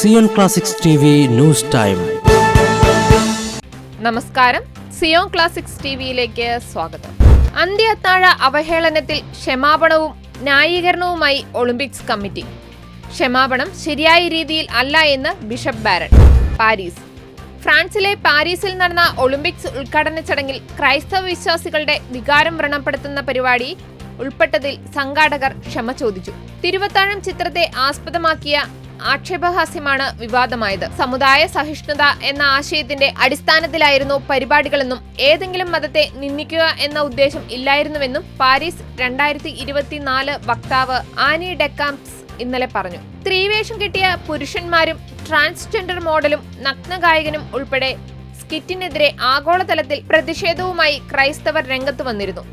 Zion classics news time നമസ്കാരം. Zion classics ടിവിയിലേക്ക് സ്വാഗതം. അന്ത്യത്താഴ അവഹേളനത്തിൽ ക്ഷമാപണവും ന്യായീകരണവുമായി ഒളിമ്പിക്സ് കമ്മിറ്റി. ക്ഷമാപണം ശരിയായ രീതിയിൽ അല്ല എന്ന് ബിഷപ്പ് ബാരൻ. പാരീസ്. ഫ്രാൻസിലെ പാരീസിൽ നടന്ന ഒളിമ്പിക്സ് ഉദ്ഘാടന ചടങ്ങിൽ ക്രൈസ്തവ വിശ്വാസികളുടെ വികാരം വ്രണപ്പെടുത്തുന്ന പരിപാടി ഉൾപ്പെട്ടതിൽ സംഘാടകർ ക്ഷമ ചോദിച്ചു. തിരുവത്താഴം ചിത്രത്തെ ആസ്പദമാക്കിയ ആക്ഷേപഹാസ്യമാണ് വിവാദമായത്. സമുദായ സഹിഷ്ണുത എന്ന ആശയത്തിന്റെ അടിസ്ഥാനത്തിലായിരുന്നു പരിപാടികളെന്നും ഏതെങ്കിലും മതത്തെ നിന്ദിക്കുക എന്ന ഉദ്ദേശം ഇല്ലായിരുന്നുവെന്നും പാരീസ് രണ്ടായിരത്തി ഇരുപത്തിനാല് വക്താവ് ആനി ഡെക്കാംസ് ഇന്നലെ പറഞ്ഞു. സ്ത്രീവേഷം കിട്ടിയ പുരുഷന്മാരും ട്രാൻസ്ജെൻഡർ മോഡലും നഗ്നഗായകനും ഉൾപ്പെടെ സ്കിറ്റിനെതിരെ ആഗോളതലത്തിൽ പ്രതിഷേധവുമായി ക്രൈസ്തവർ രംഗത്ത് വന്നിരുന്നു.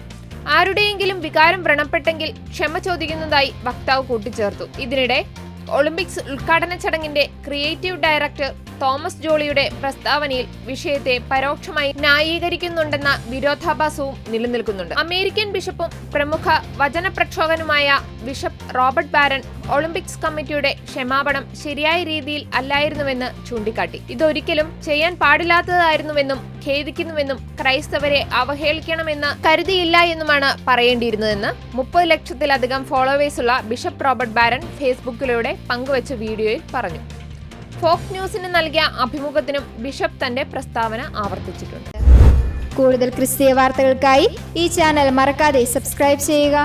ആരുടെയെങ്കിലും വികാരം വ്രണപ്പെട്ടെങ്കിൽ ക്ഷമ ചോദിക്കുന്നതായി വക്താവ് കൂട്ടിച്ചേർത്തു. ഇതിനിടെ ഒളിമ്പിക്സ് ഉദ്ഘാടന ചടങ്ങിന്റെ ക്രിയേറ്റീവ് ഡയറക്ടർ തോമസ് ജോളിയുടെ പ്രസ്താവനയിൽ വിഷയത്തെ പരോക്ഷമായി ന്യായീകരിക്കുന്നുണ്ടെന്ന വിരോധാഭാസവും നിലനിൽക്കുന്നുണ്ട്. അമേരിക്കൻ ബിഷപ്പും പ്രമുഖ വചന പ്രക്ഷോഭനുമായ ബിഷപ്പ് റോബർട്ട് ബാരൻ ഒളിമ്പിക്സ് കമ്മിറ്റിയുടെ ക്ഷമാപണം ശരിയായ രീതിയിൽ അല്ലായിരുന്നുവെന്ന് ചൂണ്ടിക്കാട്ടി. ഇതൊരിക്കലും ചെയ്യാൻ പാടില്ലാത്തതായിരുന്നുവെന്നും ഖേദിക്കുന്നുവെന്നും ക്രൈസ്തവരെ അവഹേളിക്കണമെന്ന് കരുതിയില്ല എന്നുമാണ് പറയേണ്ടിയിരുന്നതെന്ന് മുപ്പത് ലക്ഷത്തിലധികം ഫോളോവേഴ്സുള്ള ബിഷപ്പ് റോബർട്ട് ബാരൻ ഫേസ്ബുക്കിലൂടെ പങ്കുവച്ച വീഡിയോയിൽ പറഞ്ഞു. ഫോക്സ് ന്യൂസിന് നൽകിയ അഭിമുഖത്തിനും ബിഷപ്പ് തന്റെ പ്രസ്താവന ആവർത്തിച്ചിട്ടുണ്ട്. കൂടുതൽ ക്രിസ്തീയ വാർത്തകൾക്കായി ഈ ചാനൽ മറക്കാതെ സബ്സ്ക്രൈബ് ചെയ്യുക.